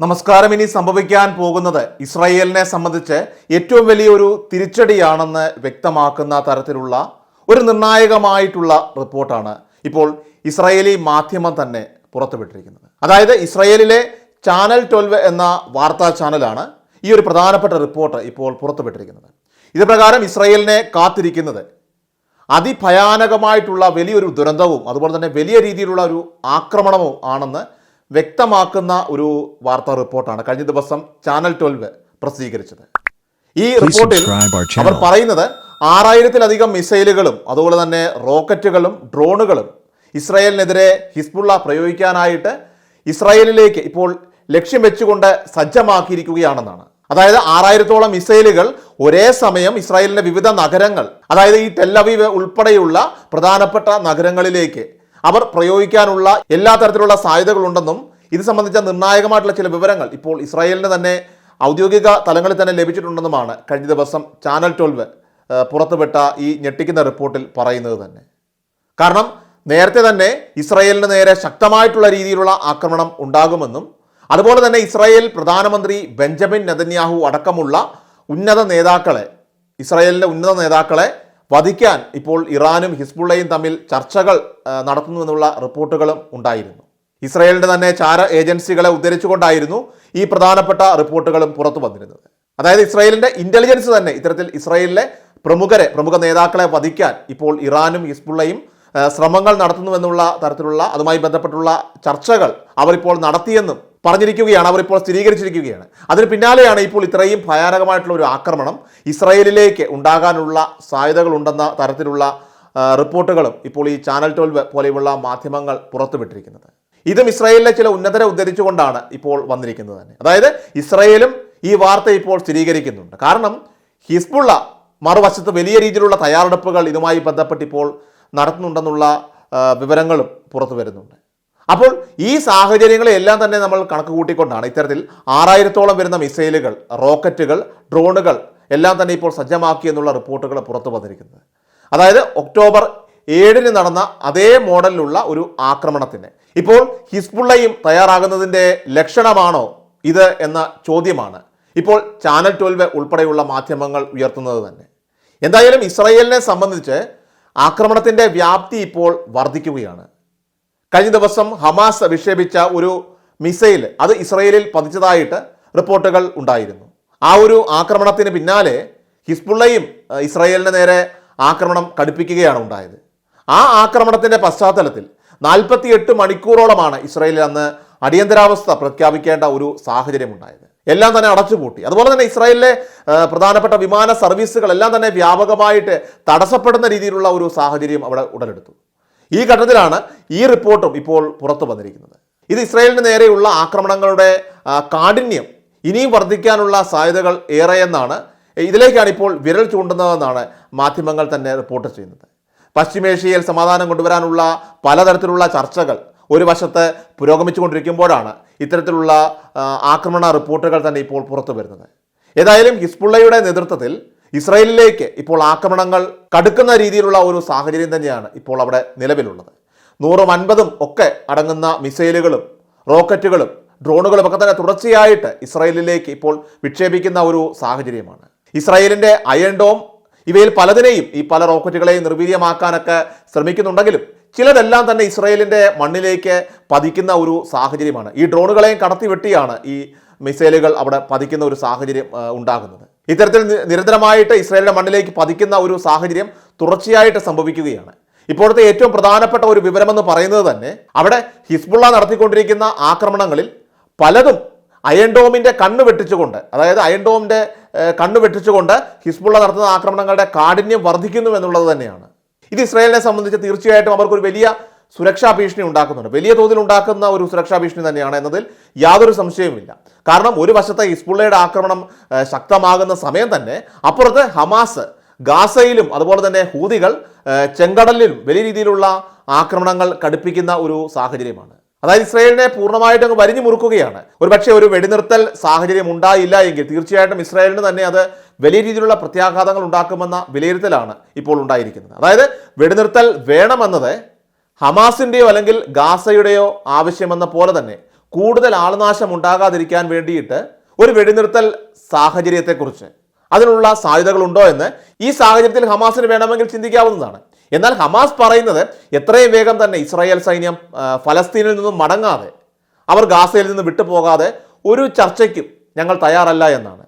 നമസ്കാരം. ഇനി സംഭവിക്കാൻ പോകുന്നത് ഇസ്രായേലിനെ സംബന്ധിച്ച് ഏറ്റവും വലിയൊരു തിരിച്ചടിയാണെന്ന് വ്യക്തമാക്കുന്ന തരത്തിലുള്ള ഒരു നിർണായകമായിട്ടുള്ള റിപ്പോർട്ടാണ് ഇപ്പോൾ ഇസ്രായേലി മാധ്യമം തന്നെ പുറത്തുവിട്ടിരിക്കുന്നത്. അതായത് ഇസ്രായേലിലെ ചാനൽ ട്വൽവ് എന്ന വാർത്താ ചാനലാണ് ഈ ഒരു പ്രധാനപ്പെട്ട റിപ്പോർട്ട് ഇപ്പോൾ പുറത്തുവിട്ടിരിക്കുന്നത്. ഇത് പ്രകാരം ഇസ്രായേലിനെ കാത്തിരിക്കുന്നത് അതിഭയാനകമായിട്ടുള്ള വലിയൊരു ദുരന്തവും അതുപോലെ തന്നെ വലിയ രീതിയിലുള്ള ഒരു ആക്രമണവും ആണെന്ന് വ്യക്തമാക്കുന്ന ഒരു വാർത്താ റിപ്പോർട്ടാണ് കഴിഞ്ഞ ദിവസം ചാനൽ ട്വൽവ് പ്രസിദ്ധീകരിച്ചത് ഈ റിപ്പോർട്ടിൽ. അവർ പറയുന്നത് ആറായിരത്തിലധികം മിസൈലുകളും അതുപോലെ തന്നെ റോക്കറ്റുകളും ഡ്രോണുകളും ഇസ്രായേലിനെതിരെ ഹിസ്ബുള്ള പ്രയോഗിക്കാനായിട്ട് ഇസ്രായേലിലേക്ക് ഇപ്പോൾ ലക്ഷ്യം വെച്ചുകൊണ്ട് സജ്ജമാക്കിയിരിക്കുകയാണെന്നാണ് അതായത് ആറായിരത്തോളം മിസൈലുകൾ ഒരേ സമയം ഇസ്രായേലിന്റെ വിവിധ നഗരങ്ങൾ അതായത് ഈ ടെല്ലവീവ് ഉൾപ്പെടെയുള്ള പ്രധാനപ്പെട്ട നഗരങ്ങളിലേക്ക് അവർ പ്രയോഗിക്കാനുള്ള എല്ലാ തരത്തിലുള്ള സാധ്യതകളുണ്ടെന്നും ഇത് സംബന്ധിച്ച നിർണായകമായിട്ടുള്ള ചില വിവരങ്ങൾ ഇപ്പോൾ ഇസ്രായേലിന് തന്നെ ഔദ്യോഗിക തലങ്ങളിൽ തന്നെ ലഭിച്ചിട്ടുണ്ടെന്നുമാണ് കഴിഞ്ഞ ദിവസം ചാനൽ ട്വൽവ് പുറത്തുവിട്ട ഈ ഞെട്ടിക്കുന്ന റിപ്പോർട്ടിൽ പറയുന്നത് തന്നെ. കാരണം നേരത്തെ തന്നെ ഇസ്രായേലിന് നേരെ ശക്തമായിട്ടുള്ള രീതിയിലുള്ള ആക്രമണം ഉണ്ടാകുമെന്നും അതുപോലെ തന്നെ ഇസ്രായേൽ പ്രധാനമന്ത്രി ബെഞ്ചമിൻ നെതന്യാഹു അടക്കമുള്ള ഉന്നത നേതാക്കളെ ഇസ്രായേലിന്റെ ഉന്നത നേതാക്കളെ വധിക്കാൻ ഇപ്പോൾ ഇറാനും ഹിസ്ബുള്ളയും തമ്മിൽ ചർച്ചകൾ നടത്തുന്നുവെന്നുള്ള റിപ്പോർട്ടുകളും ഉണ്ടായിരുന്നു. ഇസ്രായേലിന്റെ തന്നെ ചാര ഏജൻസികളെ ഉദ്ധരിച്ചുകൊണ്ടായിരുന്നു ഈ പ്രധാനപ്പെട്ട റിപ്പോർട്ടുകളും പുറത്തു വന്നിരുന്നത്. അതായത് ഇസ്രായേലിന്റെ ഇന്റലിജൻസ് തന്നെ ഇത്തരത്തിൽ ഇസ്രായേലിലെ പ്രമുഖരെ പ്രമുഖ നേതാക്കളെ വധിക്കാൻ ഇപ്പോൾ ഇറാനും ഹിസ്ബുള്ളയും ശ്രമങ്ങൾ നടത്തുന്നുവെന്നുള്ള തരത്തിലുള്ള അതുമായി ബന്ധപ്പെട്ടുള്ള ചർച്ചകൾ അവരിപ്പോൾ നടത്തിയെന്നും പറഞ്ഞിരിക്കുകയാണ്. അവർ ഇപ്പോൾ സ്ഥിരീകരിച്ചിരിക്കുകയാണ്. അതിന് പിന്നാലെയാണ് ഇപ്പോൾ ഇത്രയും ഭയാനകമായിട്ടുള്ള ഒരു ആക്രമണം ഇസ്രയേലിലേക്ക് ഉണ്ടാകാനുള്ള സാധ്യതകളുണ്ടെന്ന തരത്തിലുള്ള റിപ്പോർട്ടുകളും ഇപ്പോൾ ഈ ചാനൽ ട്വൽവ് പോലെയുള്ള മാധ്യമങ്ങൾ പുറത്തുവിട്ടിരിക്കുന്നത്. ഇതും ഇസ്രയേലിലെ ചില ഉന്നതരെ ഉദ്ധരിച്ചുകൊണ്ടാണ് ഇപ്പോൾ വന്നിരിക്കുന്നത് തന്നെ. അതായത് ഇസ്രയേലും ഈ വാർത്ത ഇപ്പോൾ സ്ഥിരീകരിക്കുന്നുണ്ട്. കാരണം ഹിസ്ബുള്ള മറുവശത്ത് വലിയ രീതിയിലുള്ള തയ്യാറെടുപ്പുകൾ ഇതുമായി ബന്ധപ്പെട്ട് ഇപ്പോൾ നടത്തുന്നുണ്ടെന്നുള്ള വിവരങ്ങളും പുറത്തു വരുന്നുണ്ട് അപ്പോൾ ഈ സാഹചര്യങ്ങളെല്ലാം തന്നെ നമ്മൾ കണക്ക് കൂട്ടിക്കൊണ്ടാണ് ഇത്തരത്തിൽ ആറായിരത്തോളം വരുന്ന മിസൈലുകൾ റോക്കറ്റുകൾ ഡ്രോണുകൾ എല്ലാം തന്നെ ഇപ്പോൾ സജ്ജമാക്കി എന്നുള്ള റിപ്പോർട്ടുകൾ പുറത്തു വന്നിരിക്കുന്നത്. അതായത് ഒക്ടോബർ ഏഴിന് നടന്ന അതേ മോഡലിലുള്ള ഒരു ആക്രമണത്തിന്. ഇപ്പോൾ ഹിസ്ബുള്ളയും തയ്യാറാകുന്നതിന്റെ ലക്ഷണമാണോ ഇത് എന്ന ചോദ്യമാണ്. ഇപ്പോൾ ചാനൽ ട്വൽവ് ഉൾപ്പെടെയുള്ള മാധ്യമങ്ങൾ ഉയർത്തുന്നത് തന്നെ. എന്തായാലും ഇസ്രയേലിനെ സംബന്ധിച്ച് ആക്രമണത്തിന്റെ വ്യാപ്തി ഇപ്പോൾ വർദ്ധിക്കുകയാണ്. കഴിഞ്ഞ ദിവസം ഹമാസ് വിക്ഷേപിച്ച ഒരു മിസൈൽ അത് ഇസ്രയേലിൽ പതിച്ചതായിട്ട് റിപ്പോർട്ടുകൾ ഉണ്ടായിരുന്നു. ആ ഒരു ആക്രമണത്തിന് പിന്നാലെ ഹിസ്ബുള്ളയും ഇസ്രയേലിന് നേരെ ആക്രമണം കടുപ്പിക്കുകയാണ് ഉണ്ടായത്. ആ ആക്രമണത്തിന്റെ പശ്ചാത്തലത്തിൽ നാൽപ്പത്തിയെട്ട് മണിക്കൂറോളമാണ് ഇസ്രയേലിൽ അന്ന് അടിയന്തരാവസ്ഥ പ്രഖ്യാപിക്കേണ്ട ഒരു സാഹചര്യം ഉണ്ടായത്. എല്ലാം തന്നെ അടച്ചുപൂട്ടി. അതുപോലെ തന്നെ ഇസ്രായേലിലെ പ്രധാനപ്പെട്ട വിമാന സർവീസുകൾ എല്ലാം തന്നെ വ്യാപകമായിട്ട് തടസ്സപ്പെടുന്ന രീതിയിലുള്ള ഒരു സാഹചര്യം അവിടെ ഉടലെടുത്തു. ഈ ഘട്ടത്തിലാണ് ഈ റിപ്പോർട്ടും ഇപ്പോൾ പുറത്തു വന്നിരിക്കുന്നത്. ഇത് ഇസ്രായേലിന് നേരെയുള്ള ആക്രമണങ്ങളുടെ കാഠിന്യം ഇനിയും വർദ്ധിക്കാനുള്ള സാധ്യതകൾ ഏറെയെന്നാണ് ഇതിലേക്കാണ് ഇപ്പോൾ വിരൽ ചൂണ്ടുന്നതെന്നാണ് മാധ്യമങ്ങൾ തന്നെ റിപ്പോർട്ട് ചെയ്യുന്നത്. പശ്ചിമേഷ്യയിൽ സമാധാനം കൊണ്ടുവരാനുള്ള പലതരത്തിലുള്ള ചർച്ചകൾ ഒരു വശത്ത് പുരോഗമിച്ചുകൊണ്ടിരിക്കുമ്പോഴാണ് ഇത്തരത്തിലുള്ള ആക്രമണ റിപ്പോർട്ടുകൾ തന്നെ ഇപ്പോൾ പുറത്തു വരുന്നത്. ഏതായാലും ഹിസ്ബുള്ളയുടെ നേതൃത്വത്തിൽ ഇസ്രായേലിലേക്ക് ഇപ്പോൾ ആക്രമണങ്ങൾ കടുക്കുന്ന രീതിയിലുള്ള ഒരു സാഹചര്യം തന്നെയാണ് ഇപ്പോൾ അവിടെ നിലവിലുള്ളത്. നൂറും അൻപതും ഒക്കെ അടങ്ങുന്ന മിസൈലുകളും റോക്കറ്റുകളും ഡ്രോണുകളും ഒക്കെ തന്നെ തുടർച്ചയായിട്ട് ഇസ്രയേലിലേക്ക് ഇപ്പോൾ വിക്ഷേപിക്കുന്ന ഒരു സാഹചര്യമാണ്. ഇസ്രായേലിന്റെ അയൺ ഡോം ഇവയിൽ പലതിനെയും ഈ പല റോക്കറ്റുകളെയും നിർവീര്യമാക്കാനൊക്കെ ശ്രമിക്കുന്നുണ്ടെങ്കിലും ചിലതെല്ലാം തന്നെ ഇസ്രയേലിന്റെ മണ്ണിലേക്ക് പതിക്കുന്ന ഒരു സാഹചര്യമാണ്. ഈ ഡ്രോണുകളെയും കടത്തിവെട്ടിയാണ് ഈ മിസൈലുകൾ അവിടെ പതിക്കുന്ന ഒരു സാഹചര്യം ഉണ്ടാകുന്നത്. ഇത്തരത്തിൽ നിരന്തരമായിട്ട് ഇസ്രായേലിന്റെ മണ്ണിലേക്ക് പതിക്കുന്ന ഒരു സാഹചര്യം തുടർച്ചയായിട്ട് സംഭവിക്കുകയാണ്. ഇപ്പോഴത്തെ ഏറ്റവും പ്രധാനപ്പെട്ട ഒരു വിവരമെന്ന് പറയുന്നത് തന്നെ അവിടെ ഹിസ്ബുള്ള നടത്തിക്കൊണ്ടിരിക്കുന്ന ആക്രമണങ്ങളിൽ പലതും അയൻഡോമിന്റെ കണ്ണ് വെട്ടിച്ചുകൊണ്ട് അതായത് അയൻഡോമിന്റെ കണ്ണ് വെട്ടിച്ചുകൊണ്ട് ഹിസ്ബുള്ള നടത്തുന്ന ആക്രമണങ്ങളുടെ കാഠിന്യം വർദ്ധിക്കുന്നു എന്നുള്ളത് തന്നെയാണ്. ഇത് ഇസ്രായേലിനെ സംബന്ധിച്ച് തീർച്ചയായിട്ടും അവർക്കൊരു വലിയ സുരക്ഷാ ഭീഷണി ഉണ്ടാക്കുന്നുണ്ട്. വലിയ തോതിൽ ഉണ്ടാക്കുന്ന ഒരു സുരക്ഷാ ഭീഷണി തന്നെയാണ് എന്നതിൽ യാതൊരു സംശയവുമില്ല. കാരണം ഒരു വശത്തെ ഇസ്ബുള്ളയുടെ ആക്രമണം ശക്തമാകുന്ന സമയം തന്നെ അപ്പുറത്ത് ഹമാസ് ഗാസയിലും അതുപോലെ തന്നെ ഹൂതികൾ ചെങ്കടലിലും വലിയ രീതിയിലുള്ള ആക്രമണങ്ങൾ കടുപ്പിക്കുന്ന ഒരു സാഹചര്യമാണ്. അതായത് ഇസ്രായേലിനെ പൂർണമായിട്ട് അങ്ങ് വരിഞ്ഞു മുറുക്കുകയാണ്. ഒരുപക്ഷെ ഒരു വെടിനിർത്തൽ സാഹചര്യം ഉണ്ടായില്ല എങ്കിൽ തീർച്ചയായിട്ടും ഇസ്രായേലിന് തന്നെ അത് വലിയ രീതിയിലുള്ള പ്രത്യാഘാതങ്ങൾ ഉണ്ടാക്കുമെന്ന വിലയിരുത്തലാണ് ഇപ്പോൾ ഉണ്ടായിരിക്കുന്നത്. അതായത് വെടിനിർത്തൽ വേണമെന്നത് ഹമാസിന്റെയോ അല്ലെങ്കിൽ ഗാസയുടെയോ ആവശ്യമെന്ന പോലെ തന്നെ കൂടുതൽ ആൾനാശം ഉണ്ടാകാതിരിക്കാൻ വേണ്ടിയിട്ട് ഒരു വെടിനിർത്തൽ സാഹചര്യത്തെക്കുറിച്ച് അതിനുള്ള സാധ്യതകളുണ്ടോ എന്ന് ഈ സാഹചര്യത്തിൽ ഹമാസിന് വേണമെങ്കിൽ ചിന്തിക്കാവുന്നതാണ്. എന്നാൽ ഹമാസ് പറയുന്നത് എത്രയും വേഗം തന്നെ ഇസ്രായേൽ സൈന്യം ഫലസ്തീനിൽ നിന്നും മടങ്ങാതെ അവർ ഗാസയിൽ നിന്ന് വിട്ടുപോകാതെ ഒരു ചർച്ചയ്ക്കും ഞങ്ങൾ തയ്യാറല്ല എന്നാണ്.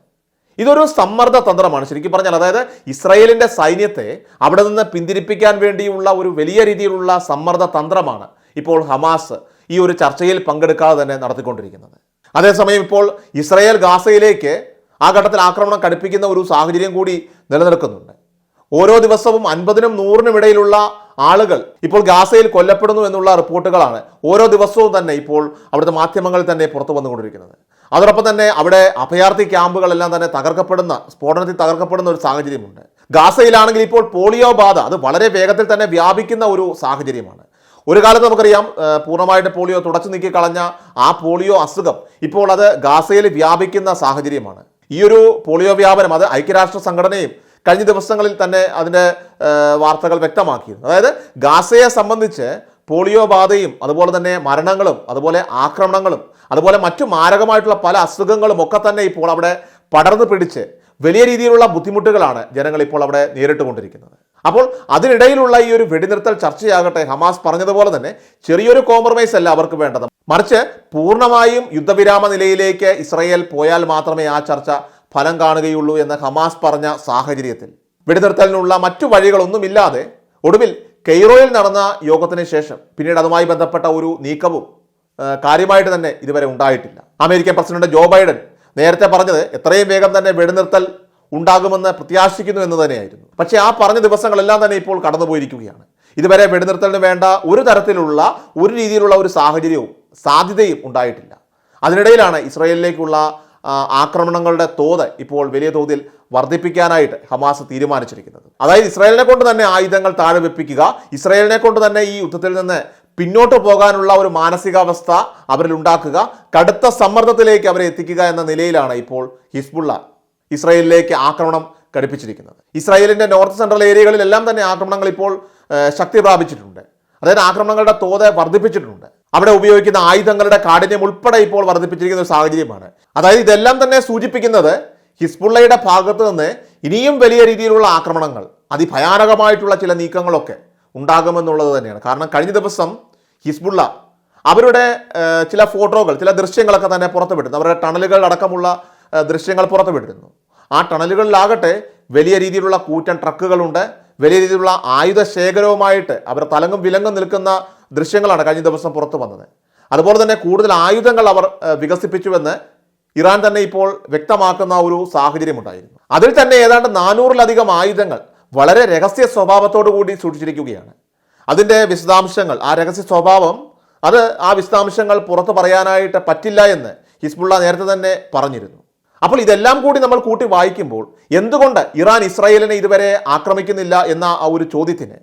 ഇതൊരു സമ്മർദ്ദ തന്ത്രമാണ്. ശരിക്കും പറഞ്ഞാൽ അതായത് ഇസ്രായേലിന്റെ സൈന്യത്തെ അവിടെ നിന്ന് പിന്തിരിപ്പിക്കാൻ വേണ്ടിയുള്ള ഒരു വലിയ രീതിയിലുള്ള സമ്മർദ്ദ തന്ത്രമാണ് ഇപ്പോൾ ഹമാസ് ഈ ഒരു ചർച്ചയിൽ പങ്കെടുക്കാതെ തന്നെ നടത്തിക്കൊണ്ടിരിക്കുന്നത്. അതേസമയം ഇപ്പോൾ ഇസ്രായേൽ ഗാസയിലേക്ക് ആ ഘട്ടത്തിൽ ആക്രമണം കടുപ്പിക്കുന്ന ഒരു സാഹചര്യം കൂടി നിലനിൽക്കുന്നുണ്ട്. ഓരോ ദിവസവും അൻപതിനും നൂറിനും ഇടയിലുള്ള ആളുകൾ ഇപ്പോൾ ഗാസയിൽ കൊല്ലപ്പെടുന്നു എന്നുള്ള റിപ്പോർട്ടുകളാണ് ഓരോ ദിവസവും തന്നെ ഇപ്പോൾ അവിടുത്തെ മാധ്യമങ്ങളിൽ തന്നെ പുറത്തു വന്നുകൊണ്ടിരിക്കുന്നത്. അതോടൊപ്പം തന്നെ അവിടെ അഭയാർത്ഥി ക്യാമ്പുകളെല്ലാം തന്നെ തകർക്കപ്പെടുന്ന സ്ഫോടനത്തിൽ തകർക്കപ്പെടുന്ന ഒരു സാഹചര്യമുണ്ട്. ഗാസയിലാണെങ്കിൽ ഇപ്പോൾ പോളിയോ ബാധ അത് വളരെ വേഗത്തിൽ തന്നെ വ്യാപിക്കുന്ന ഒരു സാഹചര്യമാണ്. ഒരു കാലത്ത് നമുക്കറിയാം പൂർണമായിട്ട് പോളിയോ തുടച്ചു നീക്കി കളഞ്ഞ ആ പോളിയോ അസുഖം ഇപ്പോൾ അത് ഗാസയിൽ വ്യാപിക്കുന്ന സാഹചര്യമാണ്. ഈ ഒരു പോളിയോ വ്യാപനം അത് ഐക്യരാഷ്ട്ര സംഘടനയും കഴിഞ്ഞ ദിവസങ്ങളിൽ തന്നെ അതിന്റെ വാർത്തകൾ വ്യക്തമാക്കിയിരുന്നു. അതായത് ഗാസയെ സംബന്ധിച്ച് പോളിയോ ബാധയും അതുപോലെ തന്നെ മരണങ്ങളും അതുപോലെ ആക്രമണങ്ങളും അതുപോലെ മറ്റു മാരകമായിട്ടുള്ള പല അസുഖങ്ങളും ഒക്കെ തന്നെ ഇപ്പോൾ അവിടെ പടർന്നു പിടിച്ച് വലിയ രീതിയിലുള്ള ബുദ്ധിമുട്ടുകളാണ് ജനങ്ങൾ ഇപ്പോൾ അവിടെ നേരിട്ടുകൊണ്ടിരിക്കുന്നത്. അപ്പോൾ അതിനിടയിലുള്ള ഈ ഒരു വെടിനിർത്തൽ ചർച്ചയാകട്ടെ ഹമാസ് പറഞ്ഞതുപോലെ തന്നെ ചെറിയൊരു കോംപ്രമൈസ് അല്ല അവർക്ക് വേണ്ടത്. മറിച്ച് പൂർണമായും യുദ്ധവിരാമ നിലയിലേക്ക് ഇസ്രയേൽ പോയാൽ മാത്രമേ ആ ചർച്ച ഫലം കാണുകയുള്ളൂ എന്ന് ഹമാസ് പറഞ്ഞ സാഹചര്യത്തിൽ. വെടിനിർത്തലിനുള്ള മറ്റു വഴികളൊന്നുമില്ലാതെ ഒടുവിൽ കെയ്റോയിൽ നടന്ന യോഗത്തിന് ശേഷം പിന്നീട് അതുമായി ബന്ധപ്പെട്ട ഒരു നീക്കവും കാര്യമായിട്ട് തന്നെ ഇതുവരെ ഉണ്ടായിട്ടില്ല. അമേരിക്കൻ പ്രസിഡന്റ് ജോ ബൈഡൻ നേരത്തെ പറഞ്ഞത് എത്രയും വേഗം തന്നെ വെടിനിർത്തൽ ഉണ്ടാകുമെന്ന് പ്രത്യാശിക്കുന്നു എന്ന് തന്നെയായിരുന്നു. പക്ഷേ ആ പറഞ്ഞ ദിവസങ്ങളെല്ലാം തന്നെ ഇപ്പോൾ കടന്നുപോയിരിക്കുകയാണ്. ഇതുവരെ വെടിനിർത്തലിന് വേണ്ട ഒരു തരത്തിലുള്ള ഒരു രീതിയിലുള്ള ഒരു സാഹചര്യവും സാധ്യതയും ഉണ്ടായിട്ടില്ല. അതിനിടയിലാണ് ഇസ്രയേലിലേക്കുള്ള ആക്രമണങ്ങളുടെ തോത് ഇപ്പോൾ വലിയ തോതിൽ വർദ്ധിപ്പിക്കാനായിട്ട് ഹമാസ് തീരുമാനിച്ചിരിക്കുന്നത്. അതായത് ഇസ്രായേലിനെ കൊണ്ട് തന്നെ ആയുധങ്ങൾ താഴെ വെപ്പിക്കുക ഇസ്രായേലിനെ കൊണ്ട് തന്നെ ഈ യുദ്ധത്തിൽ നിന്ന് പിന്നോട്ട് പോകാനുള്ള ഒരു മാനസികാവസ്ഥ അവരിൽ ഉണ്ടാക്കുക കടുത്ത സമ്മർദ്ദത്തിലേക്ക് അവരെ എത്തിക്കുക എന്ന നിലയിലാണ് ഇപ്പോൾ ഹിസ്ബുള്ള ഇസ്രായേലിലേക്ക് ആക്രമണം ഘടിപ്പിച്ചിരിക്കുന്നത്. ഇസ്രായേലിന്റെ നോർത്ത് സെൻട്രൽ ഏരിയകളിലെല്ലാം തന്നെ ആക്രമണങ്ങൾ ഇപ്പോൾ ശക്തി പ്രാപിച്ചിട്ടുണ്ട്. അതായത് ആക്രമണങ്ങളുടെ തോത് വർദ്ധിപ്പിച്ചിട്ടുണ്ട്. അവിടെ ഉപയോഗിക്കുന്ന ആയുധങ്ങളുടെ കാഠിന്യം ഉൾപ്പെടെ ഇപ്പോൾ വർദ്ധിപ്പിച്ചിരിക്കുന്ന ഒരു സാഹചര്യമാണ്. അതായത് ഇതെല്ലാം തന്നെ സൂചിപ്പിക്കുന്നത് ഹിസ്ബുള്ളയുടെ ഭാഗത്ത് നിന്ന് ഇനിയും വലിയ രീതിയിലുള്ള ആക്രമണങ്ങൾ അതിഭയാനകമായിട്ടുള്ള ചില നീക്കങ്ങളൊക്കെ ഉണ്ടാകുമെന്നുള്ളത് തന്നെയാണ്. കാരണം കഴിഞ്ഞ ദിവസം ഹിസ്ബുള്ള അവരുടെ ചില ഫോട്ടോകൾ ചില ദൃശ്യങ്ങളൊക്കെ തന്നെ പുറത്തുവിട്ടിരുന്നു. അവരുടെ ടണലുകൾ അടക്കമുള്ള ദൃശ്യങ്ങൾ പുറത്തുവിട്ടിരുന്നു. ആ ടണലുകളിലാകട്ടെ വലിയ രീതിയിലുള്ള കൂറ്റൻ ട്രക്കുകളുണ്ട് വലിയ രീതിയിലുള്ള ആയുധ ശേഖരവുമായിട്ട് അവർ തലങ്ങും വിലങ്ങും നിൽക്കുന്ന ദൃശ്യങ്ങളാണ് കഴിഞ്ഞ ദിവസം പുറത്തു വന്നത് അതുപോലെ തന്നെ കൂടുതൽ ആയുധങ്ങൾ അവർ വികസിപ്പിച്ചുവെന്ന് ഇറാൻ തന്നെ ഇപ്പോൾ വ്യക്തമാക്കുന്ന ഒരു സാഹചര്യമുണ്ടായിരുന്നു അതിൽ തന്നെ ഏതാണ്ട് നാനൂറിലധികം ആയുധങ്ങൾ വളരെ രഹസ്യ സ്വഭാവത്തോടു കൂടി സൂക്ഷിച്ചിരിക്കുകയാണ്. അതിന്റെ വിശദാംശങ്ങൾ ആ രഹസ്യ സ്വഭാവം അത് ആ വിശദാംശങ്ങൾ പുറത്തു പറയാനായിട്ട് പറ്റില്ല എന്ന് ഹിസ്ബുള്ള നേരത്തെ തന്നെ പറഞ്ഞിരുന്നു. അപ്പോൾ ഇതെല്ലാം കൂടി നമ്മൾ കൂട്ടി വായിക്കുമ്പോൾ എന്തുകൊണ്ട് ഇറാൻ ഇസ്രായേലിനെ ഇതുവരെ ആക്രമിക്കുന്നില്ല എന്ന ആ ഒരു ചോദ്യത്തിന്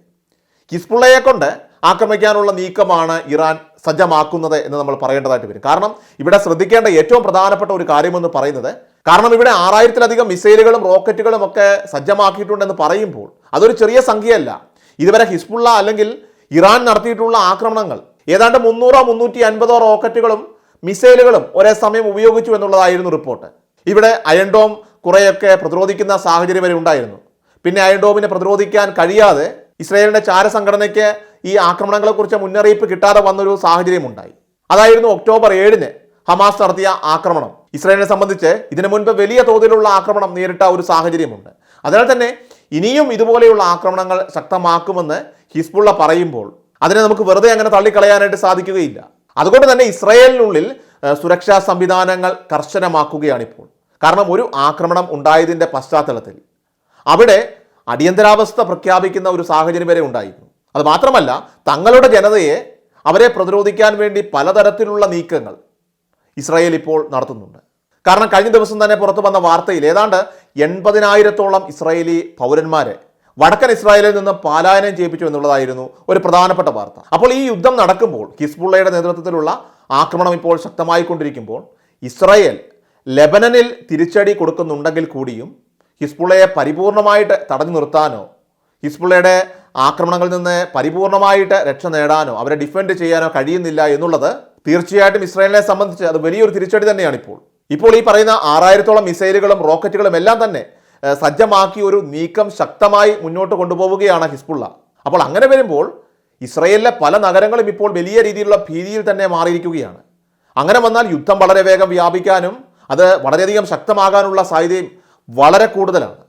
ഹിസ്ബുള്ളയെ കൊണ്ട് ആക്രമിക്കാനുള്ള നീക്കമാണ് ഇറാൻ സജ്ജമാക്കുന്നത് എന്ന് നമ്മൾ പറയേണ്ടതായിട്ട് വരും. കാരണം ഇവിടെ ശ്രദ്ധിക്കേണ്ട ഏറ്റവും പ്രധാനപ്പെട്ട ഒരു കാര്യമെന്ന് പറയുന്നത് കാരണം ഇവിടെ ആറായിരത്തിലധികം മിസൈലുകളും റോക്കറ്റുകളും ഒക്കെ സജ്ജമാക്കിയിട്ടുണ്ടെന്ന് പറയുമ്പോൾ അതൊരു ചെറിയ സംഖ്യയല്ല. ഇതുവരെ ഹിസ്ബുള്ള അല്ലെങ്കിൽ ഇറാൻ നടത്തിയിട്ടുള്ള ആക്രമണങ്ങൾ ഏതാണ്ട് മുന്നൂറോ മുന്നൂറ്റി അൻപതോ റോക്കറ്റുകളും മിസൈലുകളും ഒരേ സമയം ഉപയോഗിച്ചു എന്നുള്ളതായിരുന്നു റിപ്പോർട്ട്. ഇവിടെ അയൺഡോം കുറേയൊക്കെ പ്രതിരോധിക്കുന്ന സാഹചര്യം വരെ ഉണ്ടായിരുന്നു. പിന്നെ അയൺഡോമിനെ പ്രതിരോധിക്കാൻ കഴിയാതെ ഇസ്രായേലിന്റെ ചാരസംഘടനയ്ക്ക് ഈ ആക്രമണങ്ങളെക്കുറിച്ച് മുന്നറിയിപ്പ് കിട്ടാതെ വന്നൊരു സാഹചര്യമുണ്ടായി. അതായിരുന്നു ഒക്ടോബർ ഏഴിന് ഹമാസ് നടത്തിയ ആക്രമണം. ഇസ്രായേലിനെ സംബന്ധിച്ച് ഇതിനു മുൻപ് വലിയ തോതിലുള്ള ആക്രമണം നേരിട്ട ഒരു സാഹചര്യമുണ്ട്. അതിനാൽ തന്നെ ഇനിയും ഇതുപോലെയുള്ള ആക്രമണങ്ങൾ ശക്തമാക്കുമെന്ന് ഹിസ്ബുള്ള പറയുമ്പോൾ അതിനെ നമുക്ക് വെറുതെ അങ്ങനെ തള്ളിക്കളയാനായിട്ട് സാധിക്കുകയില്ല. അതുകൊണ്ട് തന്നെ ഇസ്രായേലിനുള്ളിൽ സുരക്ഷാ സംവിധാനങ്ങൾ കർശനമാക്കുകയാണ് ഇപ്പോൾ കാരണം ഒരു ആക്രമണം ഉണ്ടായതിന്റെ പശ്ചാത്തലത്തിൽ അവിടെ അടിയന്തരാവസ്ഥ പ്രഖ്യാപിക്കുന്ന ഒരു സാഹചര്യം വരെ ഉണ്ടായിരുന്നു. അത് മാത്രമല്ല തങ്ങളുടെ ജനതയെ അവരെ പ്രതിരോധിക്കാൻ വേണ്ടി പലതരത്തിലുള്ള നീക്കങ്ങൾ ഇസ്രായേൽ ഇപ്പോൾ നടത്തുന്നുണ്ട്. കാരണം കഴിഞ്ഞ ദിവസം തന്നെ പുറത്തു വന്ന വാർത്തയിൽ ഏതാണ്ട് എൺപതിനായിരത്തോളം ഇസ്രായേലി പൗരന്മാരെ വടക്കൻ ഇസ്രായേലിൽ നിന്ന് പാലായനം ചെയ്യിപ്പിച്ചു എന്നുള്ളതായിരുന്നു ഒരു പ്രധാനപ്പെട്ട വാർത്ത. അപ്പോൾ ഈ യുദ്ധം നടക്കുമ്പോൾ ഹിസ്ബുള്ളയുടെ നേതൃത്വത്തിലുള്ള ആക്രമണം ഇപ്പോൾ ശക്തമായിക്കൊണ്ടിരിക്കുമ്പോൾ ഇസ്രായേൽ ലെബനനിൽ തിരിച്ചടി കൊടുക്കുന്നുണ്ടെങ്കിൽ കൂടിയും ഹിസ്ബുള്ളയെ പരിപൂർണമായിട്ട് തടഞ്ഞു നിർത്താനോ ഹിസ്ബുള്ളയുടെ ആക്രമണങ്ങളിൽ നിന്ന് പരിപൂർണമായിട്ട് രക്ഷ നേടാനോ അവരെ ഡിഫെൻഡ് ചെയ്യാനോ കഴിയുന്നില്ല എന്നുള്ളത് തീർച്ചയായിട്ടും ഇസ്രായേലിനെ സംബന്ധിച്ച് അത് വലിയൊരു തിരിച്ചടി തന്നെയാണ് ഇപ്പോൾ ഇപ്പോൾ ഈ പറയുന്ന ആറായിരത്തോളം മിസൈലുകളും റോക്കറ്റുകളും എല്ലാം തന്നെ സജ്ജമാക്കി ഒരു നീക്കം ശക്തമായി മുന്നോട്ട് കൊണ്ടുപോവുകയാണ് ഹിസ്ബുള്ള. അപ്പോൾ അങ്ങനെ വരുമ്പോൾ ഇസ്രയേലിലെ പല നഗരങ്ങളും ഇപ്പോൾ വലിയ രീതിയിലുള്ള ഭീതിയിൽ തന്നെ മാറിയിരിക്കുകയാണ്. അങ്ങനെ വന്നാൽ യുദ്ധം വളരെ വേഗം വ്യാപിക്കാനും അത് വളരെയധികം ശക്തമാകാനുള്ള സാധ്യതയും വളരെ കൂടുതലാണ്.